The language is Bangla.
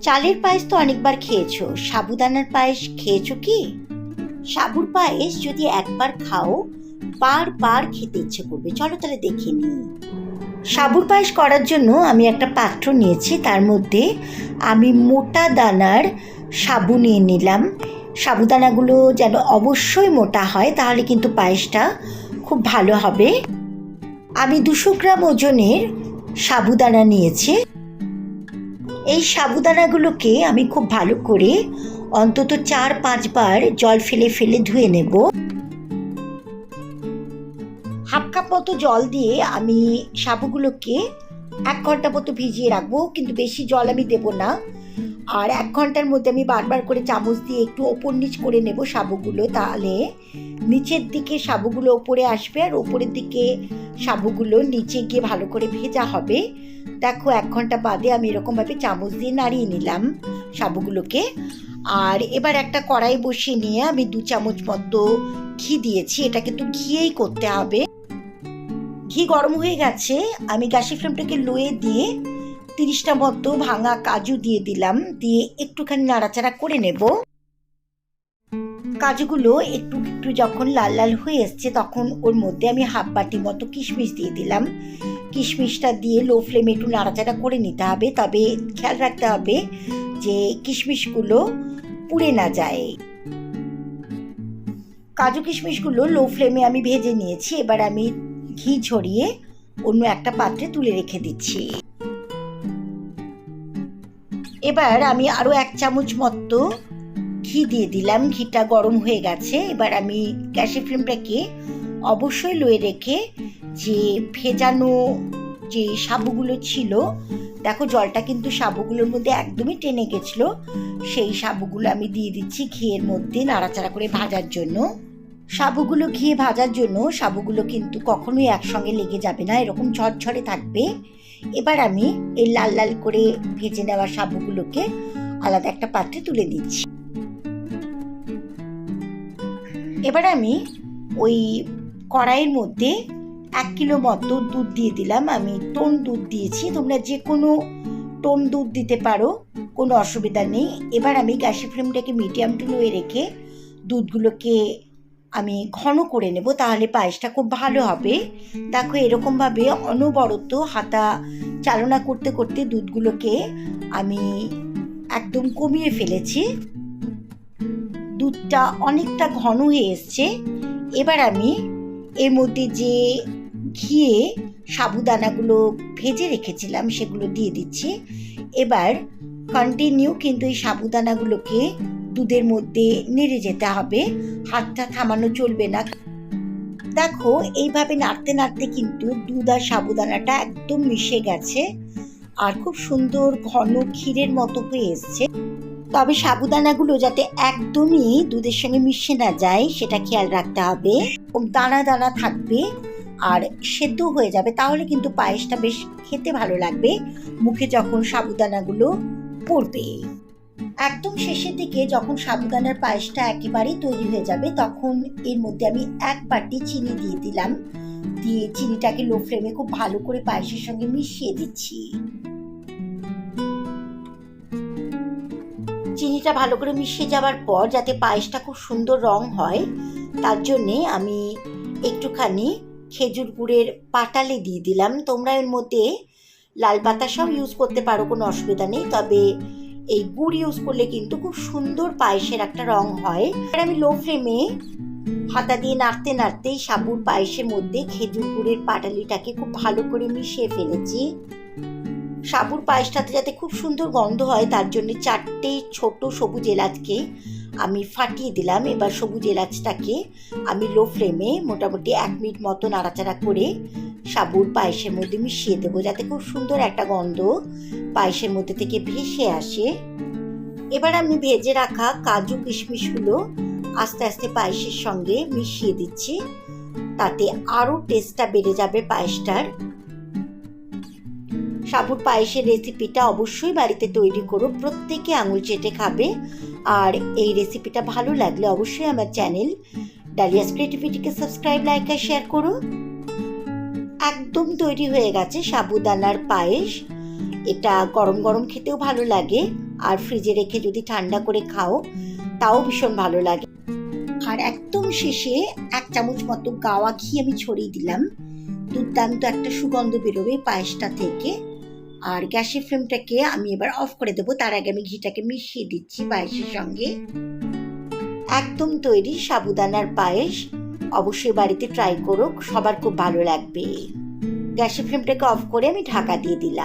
চালের পায়েস তো অনেকবার খেয়েছো। সাবুদানার পায়েস খেয়েছো কি? সাবুর পায়েস যদি একবার খাও, বারবার খেতে ইচ্ছে করবে। চলো তাহলে দেখে নিই। সাবুর পায়েস করার জন্য আমি একটা পাত্র নিয়েছি। তার মধ্যে আমি মোটা দানার সাবু নিয়ে নিলাম। সাবুদানাগুলো যেন অবশ্যই মোটা হয়, তাহলে কিন্তু পায়েসটা খুব ভালো হবে। আমি দুশো গ্রাম ওজনের সাবুদানা নিয়েছি। এই সাবুদানাগুলোকে আমি খুব ভালো করে অন্তত চার, পাঁচবার জল ফেলে ফেলে ধুয়ে নেব। হাফ কাপ মতো জল দিয়ে আমি সাবুগুলোকে এক ঘণ্টা মতো ভিজিয়ে রাখব, কিন্তু বেশি জল আমি দেব না। আর এক ঘণ্টার মধ্যে আমি বারবার করে চামচ দিয়ে একটু ওপর নিচ করে নেব সাবুগুলো, তাহলে নিচের দিকে সাবুগুলো ওপরে আসবে আর ওপরের দিকে সাবুগুলো নিচে গিয়ে ভালো করে ভেজা হবে। দেখো, এক ঘণ্টা বাদে আমি এরকমভাবে চামচ দিয়ে নাড়িয়ে নিলাম সাবুগুলোকে। আর এবার একটা কড়াই বসিয়ে নিয়ে আমি দু চামচ মতো ঘি দিয়েছি। এটা কিন্তু ঘিয়েই করতে হবে। ঘি গরম হয়ে গেছে। আমি গ্যাসের ফ্লেমটাকে লোয়ে দিয়ে তিরিশটা মতো ভাঙা কাজু দিয়ে দিলাম। দিয়ে একটুখানি নাড়াচাড়া করে নেব। কাজুগুলো একটু একটু যখন লাল লাল হয়ে এসছে, তখন ওর মধ্যে আমি হাফ বাটি মতো কিশমিশ দিয়ে দিলাম। কিশমিশটা দিয়ে লো ফ্লেমে একটু নাড়াচাড়া করে নিতে হবে। তবে খেয়াল রাখতে হবে যে কিশমিশগুলো পুড়ে না যায়। কাজু কিশমিশগুলো লো ফ্লেমে আমি ভেজে নিয়েছি। এবার আমি ঘি ঝরিয়ে অন্য একটা পাত্রে তুলে রেখে দিচ্ছি। এবার আমি আরও এক চামচ মতো ঘি দিয়ে দিলাম। ঘিটা গরম হয়ে গেছে। এবার আমি গ্যাসের ফ্লেমটাকে অবশ্যই লয়ে রেখে যে ভেজানো যে সাবুগুলো ছিল, দেখো জলটা কিন্তু সাবুগুলোর মধ্যে একদমই টেনে গেছিল। সেই সাবুগুলো আমি দিয়ে দিচ্ছি ঘিয়ের মধ্যে নাড়াচাড়া করে ভাজার জন্য। সাবুগুলো ঘিয়ে ভাজার জন্য সাবুগুলো কিন্তু কখনোই একসঙ্গে লেগে যাবে না, এরকম ঝরঝরে থাকবে। এবার আমি এই লাল লাল করে ভেজে নেওয়া সাবুগুলোকে আলাদা একটা পাত্রে তুলে দিচ্ছি। এবার আমি ওই কড়াইয়ের মধ্যে এক কিলো মতো দুধ দিয়ে দিলাম। আমি টোন দুধ দিয়েছি। তোমরা যে কোনো টোন দুধ দিতে পারো, কোনো অসুবিধা নেই। এবার আমি গ্যাসের ফ্লেমটাকে মিডিয়াম টু লোয়ে রেখে দুধগুলোকে আমি ঘন করে নেব, তাহলে পায়েসটা খুব ভালো হবে। দেখো, এরকমভাবে অনবরত হাতা চালনা করতে করতে দুধগুলোকে আমি একদম কমিয়ে ফেলেছি। দুধটা অনেকটা ঘন হয়ে এসছে। এবার আমি এর মধ্যে যে ঘিয়ে সাবুদানাগুলো ভেজে রেখেছিলাম সেগুলো দিয়ে দিচ্ছি। এবার কন্টিনিউ কিন্তু এই সাবুদানাগুলোকে দুধের মধ্যে নেড়ে যেতে হবে। হাতটা থামানো চলবে না। দেখো, এইভাবে নাড়তে নাড়তে কিন্তু দুধ আর সাবুদানাটা একদম মিশে গেছে। আর খুব সুন্দর ঘন ক্ষীরের মতো হয়ে এসছে। তবে সাবুদানাগুলো যাতে একদমই দুধের সঙ্গে মিশে না যায়, সেটা খেয়াল রাখতে হবে। দানা দানা থাকবে, আর সেদ্ধ হয়ে যাবে, তাহলে কিন্তু পায়েসটা বেশ খেতে ভালো লাগবে, মুখে যখন সাবুদানাগুলো পড়বে। একদম শেষের দিকে যখন সাবুদানার পায়েসটা একেবারেই তৈরি হয়ে যাবে, তখন এর মধ্যে আমি এক বাটি চিনি দিয়ে দিলাম। দিয়ে চিনিটাকে লো ফ্লেমে খুব ভালো করে পায়েসের সঙ্গে মিশিয়ে দিচ্ছি। চিনিটা ভালো করে মিশিয়ে যাওয়ার পর যাতে পায়েসটা খুব সুন্দর রং হয়, তার জন্যে আমি একটুখানি খেজুর গুড়ের পাটালি দিয়ে দিলাম। তোমরা এর মধ্যে লাল পাতা সব ইউজ করতে পারো, কোনো অসুবিধা নেই। তবে এই গুড় ইউজ করলে কিন্তু খুব সুন্দর পায়েসের একটা রং হয়। আর আমি লো ফ্লেমে হাতা দিয়ে নাড়তে নাড়তে সাবুর পায়েসের মধ্যে খেজুর গুড়ের পাটালিটাকে খুব ভালো করে মিশিয়ে ফেলেছি। সাবুর পায়েসটাতে যাতে খুব সুন্দর গন্ধ হয়, তার জন্য চারটে ছোট সবুজ এলাচকে আমি ফাটিয়ে দিলাম। এবার সবুজ এলাচটাকে আমি লো ফ্লেমে মোটামুটি এক মিনিট মতো নাড়াচাড়া করে সাবুর পায়েসের মধ্যে মিশিয়ে দেবো, যাতে খুব সুন্দর একটা গন্ধ পায়েসের মধ্যে থেকে ভেসে আসে। এবার আমি ভেজে রাখা কাজু কিশমিশগুলো আস্তে আস্তে পায়েসের সঙ্গে মিশিয়ে দিচ্ছি, তাতে আরও টেস্টটা বেড়ে যাবে পায়েসটার। সাবুর পায়েসের রেসিপিটা অবশ্যই বাড়িতে তৈরি করো, প্রত্যেকে আঙুল চেটে খাবে। আর এই রেসিপিটা ভালো লাগলে অবশ্যই আমার চ্যানেল ডালিয়াস ক্রিয়েটিভিটিকে সাবস্ক্রাইব, লাইক আর শেয়ার করো। একদম তৈরি হয়ে গেছে সাবুদানার পায়েস। এটা গরম গরম খেতেও ভালো লাগে, আর ফ্রিজে রেখে যদি ঠান্ডা করে খাও, তাও ভীষণ ভালো লাগে। আর একদম শেষে এক চামচ মতো গাওয়া ঘি আমি ছড়িয়ে দিলাম। দুর্দান্ত একটা সুগন্ধ বেরোবে পায়েসটা থেকে। আর গ্যাসের ফ্লেমটাকে আমি এবার অফ করে দেবো। তার আগে আমি ঘিটাকে মিশিয়ে দিচ্ছি পায়েসের সঙ্গে। একদম তৈরি সাবুদানার পায়েস। অবশ্যই বাড়িতে ট্রাই করুক, সবার খুব ভালো লাগবে। গ্যাসের ফ্লেমটাকে অফ করে আমি ঢাকা দিয়ে দিলাম।